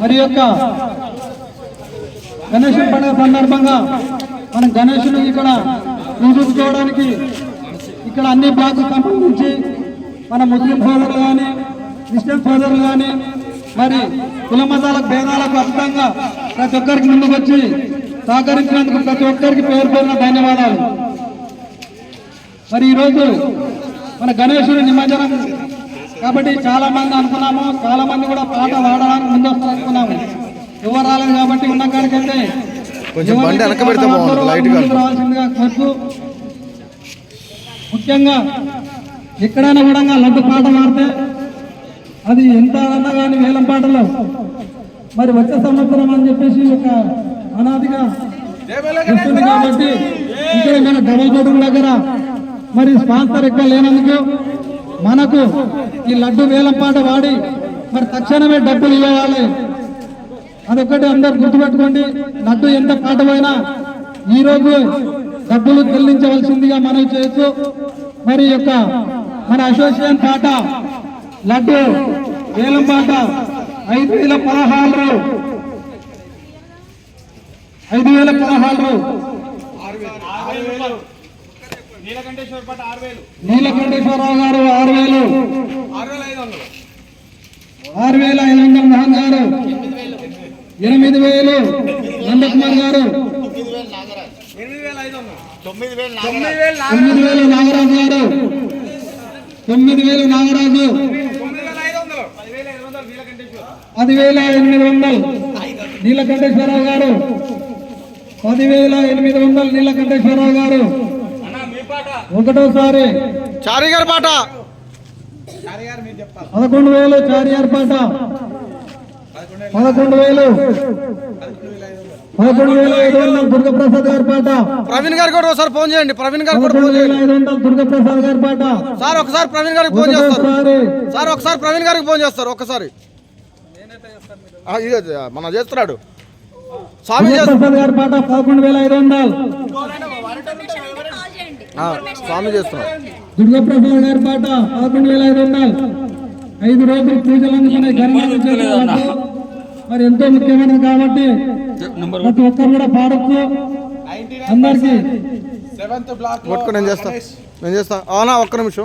మరి యొక్క గణేష్ పండుగ సందర్భంగా మనం గణేషుని ఇక్కడ పూజించుకోవడానికి ఇక్కడ అన్ని బ్లాక్ సంబంధించి మన ముస్లిం సోదరులు కానీ క్రిస్టియన్ సోదరులు కానీ మరి కుల మతాలకు భేదాలకు అర్థంగా ప్రతి ఒక్కరికి ముందుకు వచ్చి సహకరించినందుకు ప్రతి ఒక్కరికి పేరు పేరున ధన్యవాదాలు. మరి ఈరోజు మన గణేషుని నిమజ్జనం కాబట్టి చాలా మంది అనుకున్నాము చాలా మంది కూడా పాట పాడడానికి ముందు వస్తారు అనుకున్నాము ఎవరు రాలేదు కాబట్టి ఉన్న రావాల్సిందిగా కోరుతూ ముఖ్యంగా ఎక్కడైనా కూడా లడ్డు పాట పాడితే అది ఎంత అన్నా కానీ వేలం పాటలో. మరి వచ్చే సంవత్సరం అని చెప్పేసి ఒక అనాదిగా వస్తుంది కాబట్టి ఇక్కడ మన డబల్ బెడ్రూమ్ దగ్గర మరి స్పాన్సర్ ఎక్కువ లేనందుకు మనకు ఈ లడ్డు వేలం పాట వాడి మరి తక్షణమే డబ్బులు ఇవ్వాలి. అదొకటి అందరు గుర్తుపెట్టుకోండి లడ్డు ఎంత పాట పోయినా ఈ రోజు డబ్బులు చెల్లించవలసిందిగా మనం చేయొచ్చు మరి యొక్క మన అసోసియేషన్ పాట లడ్డు వేలం పాట ఐదు వేల పదహారు. ఐదు వేల పదహారు. నీలకంఠేశ్వరరావు గారు ఆరు వేలు ఆరు వేల ఐదు వందల మోహన్ గారు. ఎనిమిది వేలు. నందకుమార్ గారు. తొమ్మిది వేలు నాగరాజు గారు. తొమ్మిది వేలు నాగరాజు. పదివేల ఎనిమిది వందలు. నీలకంఠేశ్వరరావు గారు. పదివేల ఎనిమిది వందలు నీలకంఠేశ్వరరావు గారు. ఒకటోసారి. చారీ గారి పాట. పదకొండు వేలు చారియార్ పాట. పదకొండు వేలు. పదకొండు వేల ఐదు వందలు దుర్గప్రసాద్ గారి పాట. ప్రవీణ్ గారికి కూడా ఒకసారి ఫోన్ చేయండి. ప్రవీణ్ గారికి కూడా ఫోన్ చేయండి. ఐదు వందలు దుర్గప్రసాద్ గారి పాట. సార్ ఒకసారి ప్రవీణ్ గారికి ఫోన్ చేస్తారు. సార్ ఒకసారి ప్రవీణ్ గారికి ఫోన్ చేస్తారు. ఒక్కసారి ఆ, ఇదే మన చేస్తున్నాడు. స్వామి గారి పాట పదకొండు వేల ఐదు వందలు. స్వామి చేస్తున్నాడు దుర్గప్రసాద్ గారి పాట పదకొండు వేల ఐదు వందలు. ఐదు రోజులు పూజలు అందుకునే చేస్తున్నారు. మరి ఎంతో ముఖ్యమైనది కాబట్టి ప్రతి ఒక్కరు కూడా పాడొచ్చు అందరికి పట్టుకో నేను చేస్తా. నేను చేస్తా. అవునా ఒక్క నిమిషం.